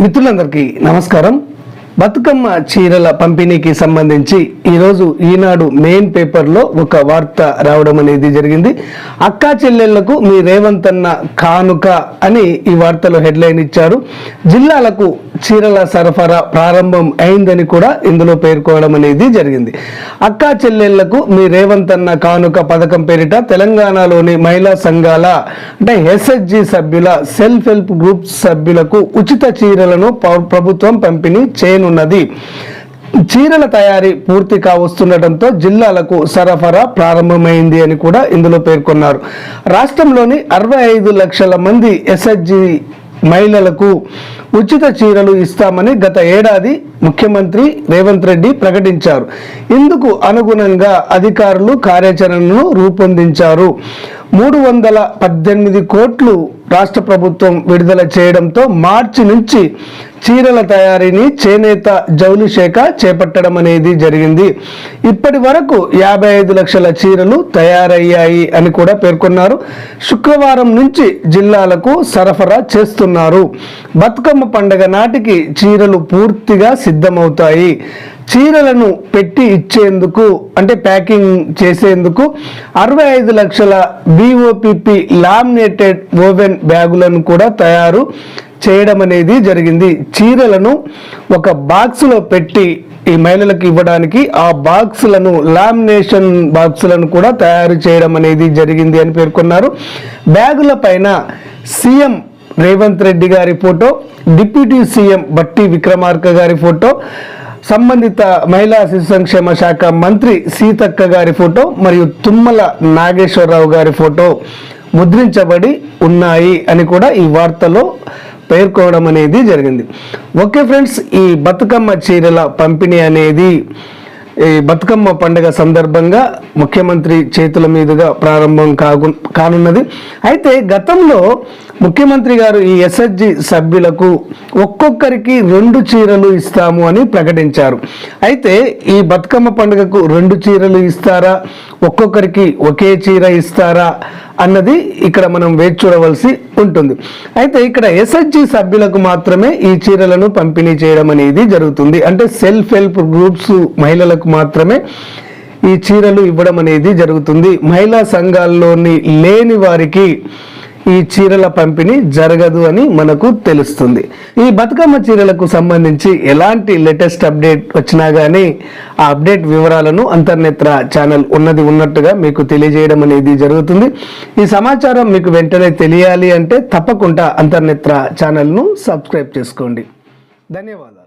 మిత్రులందరికీ నమస్కారం. బతుకమ్మ చీరల పంపిణీకి సంబంధించి ఈరోజు ఈనాడు మెయిన్ పేపర్లో ఒక వార్త రావడం అనేది జరిగింది. అక్కా చెల్లెళ్ళకు మీ రేవంత్ అన్న కానుక అని ఈ వార్తలో హెడ్లైన్ ఇచ్చారు. జిల్లాలకు చీరల సరఫరా ప్రారంభం అయిందని కూడా ఇందులో పేర్కోవడం అనేది జరిగింది. అక్కా చెల్లెళ్ళకు మీ రేవంత్ అన్న కానుక పథకం పేరిట తెలంగాణలోని మహిళా సంఘాల అంటే ఎస్ఎస్జి సభ్యుల సెల్ఫ్ హెల్ప్ గ్రూప్ సభ్యులకు ఉచిత చీరలను ప్రభుత్వం పంపిణీ చేయనున్నది చీరల తయారీ పూర్తి కావస్తుండటంతో జిల్లాలకు సరఫరా ప్రారంభమైంది అని కూడా ఇందులో పేర్కొన్నారు. రాష్ట్రంలోని అరవై ఐదు లక్షల మంది ఎస్హెచ్జి మహిళలకు ఉచిత చీరలు ఇస్తామని గత ఏడాది ముఖ్యమంత్రి రేవంత్ రెడ్డి ప్రకటించారు. ఇందుకు అనుగుణంగా అధికారులు కార్యాచరణను రూపొందించారు. మూడు వందల పద్దెనిమిది కోట్లు రాష్ట్ర ప్రభుత్వం విడుదల చేయడంతో మార్చి నుంచి చీరల తయారీని చేనేత జౌలి శాఖ చేపట్టడం అనేది జరిగింది. ఇప్పటి వరకు యాభై ఐదు లక్షల చీరలు తయారయ్యాయి అని కూడా పేర్కొన్నారు. శుక్రవారం నుంచి జిల్లాలకు సరఫరా చేస్తున్నారు. బతుకమ్మ పండగ నాటికి చీరలు పూర్తిగా సిద్ధమవుతాయి. చీరలను పెట్టి ఇచ్చేందుకు అంటే ప్యాకింగ్ చేసేందుకు అరవై ఐదు లక్షల బీఓపిపి లామినేటెడ్ ఓవెన్ బ్యాగులను కూడా తయారు చేయడం అనేది జరిగింది. చీరలను ఒక బాక్సులో పెట్టి ఈ మహిళలకు ఇవ్వడానికి ఆ బాక్సులను లామినేషన్ బాక్సులను కూడా తయారు చేయడం అనేది జరిగింది అని పేర్కొన్నారు. బ్యాగుల పైన సీఎం రేవంత్ రెడ్డి గారి ఫోటో డిప్యూటీ సీఎం బట్టి విక్రమార్క గారి ఫోటో సంబంధిత మహిళా శిశు సంక్షేమ శాఖ మంత్రి సీతక్క గారి ఫోటో మరియు తుమ్మల నాగేశ్వరరావు గారి ఫోటో. ముద్రించబడి ఉన్నాయి అని కూడా ఈ వార్తలో పేర్కోవడం అనేది జరిగింది. ఓకే ఫ్రెండ్స్ ఈ బతుకమ్మ చీరల పంపిణీ అనేది ఈ బతుకమ్మ పండుగ సందర్భంగా ముఖ్యమంత్రి చేతుల మీదుగా ప్రారంభం కాగు కానున్నది. అయితే గతంలో ముఖ్యమంత్రి గారు ఈ ఎస్ఎస్జి సభ్యులకు ఒక్కొక్కరికి రెండు చీరలు ఇస్తాము అని ప్రకటించారు. అయితే ఈ బతుకమ్మ పండుగకు రెండు చీరలు ఇస్తారా? ఒక్కొక్కరికి ఒకే చీర ఇస్తారా? అన్నది ఇక్కడ మనం వేచి చూడవలసి ఉంటుంది. అయితే ఇక్కడ ఎస్హెచ్జి సభ్యులకు మాత్రమే ఈ చీరలను పంపిణీ చేయడం అనేది జరుగుతుంది. అంటే సెల్ఫ్ హెల్ప్ గ్రూప్స్ మహిళలకు మాత్రమే ఈ చీరలు ఇవ్వడం అనేది జరుగుతుంది. మహిళా సంఘాల్లోని లేని వారికి ఈ చీరల పంపిణీ జరగదు అని మనకు తెలుస్తుంది. ఈ బతుకమ్మ చీరలకు సంబంధించి ఎలాంటి లేటెస్ట్ అప్డేట్ వచ్చినా కానీ ఆ అప్డేట్ వివరాలను అంతర్నేత్ర ఛానల్ ఉన్నది ఉన్నట్టుగా మీకు తెలియజేయడం అనేది జరుగుతుంది. ఈ సమాచారం మీకు వెంటనే తెలియాలి అంటే తప్పకుండా అంతర్నేత్ర ఛానల్ను సబ్స్క్రైబ్ చేసుకోండి. ధన్యవాదాలు.